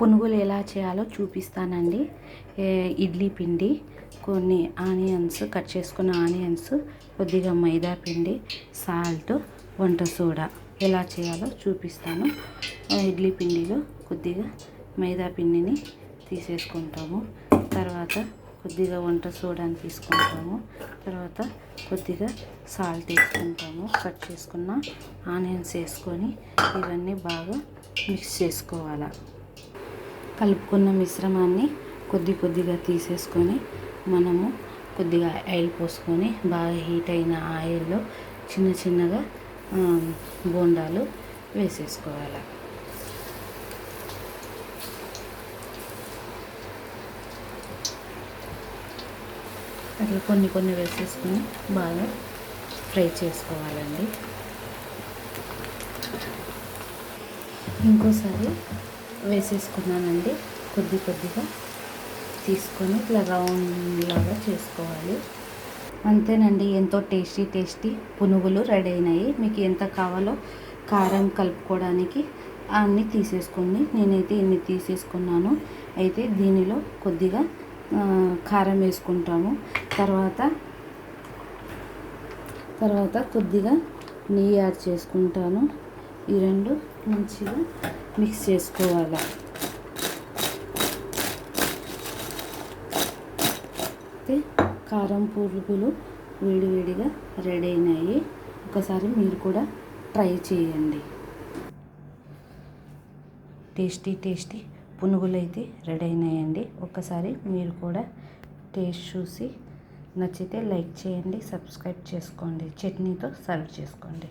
పునుగులు ఎలా చేయాలో చూపిస్తానండి. ఇడ్లీ పిండి కొన్ని ఆనియన్స్ కట్ చేసుకున్న ఆనియన్స్ కొద్దిగా మైదా పిండి సాల్ట్ వంట సోడా ఎలా చేయాలో చూపిస్తాను. ఆ, ఇడ్లీ పిండిలో కొద్దిగా మైదా పిండిని తీసేసుకుంటాము. తర్వాత కొద్దిగా వంట సోడాని తీసుకుంటాము. తర్వాత కొద్దిగా సాల్ట్ వేసుకుంటాము. కట్ చేసుకున్న ఆనియన్స్ వేసుకొని ఇవన్నీ బాగా మిక్స్ చేసుకోవాలి. కలుపుకున్న మిశ్రమాన్ని కొద్ది కొద్దిగా తీసేసుకొని మనము కొద్దిగా ఆయిల్ పోసుకొని బాగా హీట్ అయిన ఆయిల్లో చిన్న చిన్నగా బోండాలు వేసేసుకోవాలి. అట్లా కొన్ని కొన్ని వేసేసుకొని బాగా ఫ్రై చేసుకోవాలండి. ఇంకోసారి వేసేసుకున్నానండి. కొద్ది కొద్దిగా తీసుకొని ఇట్లా రౌండ్ లాగా చేసుకోవాలి. అంతేనండి ఎంతో టేస్టీ టేస్టీ పునుగులు రెడీ అయినాయి. మీకు ఎంత కావాలో కారం కలుపుకోవడానికి అన్నీ తీసేసుకోండి. నేనైతే ఇన్ని తీసేసుకున్నాను అయితే దీనిలో కొద్దిగా కారం వేసుకుంటాము. తర్వాత తర్వాత కొద్దిగా నెయ్యి యాడ్ చేసుకుంటాను. ఈ రెండు మంచిగా మిక్స్ చేసుకోవాలి. అయితే కారం పురుగులు వేడివేడిగా రెడీ అయినాయి. ఒకసారి మీరు కూడా ట్రై చేయండి. టేస్టీ టేస్టీ పునుగులు అయితే రెడీ అయినాయండి. ఒకసారి మీరు కూడా టేస్ట్ చూసి నచ్చితే లైక్ చేయండి సబ్స్క్రైబ్ చేసుకోండి చట్నీతో సర్వ్ చేసుకోండి.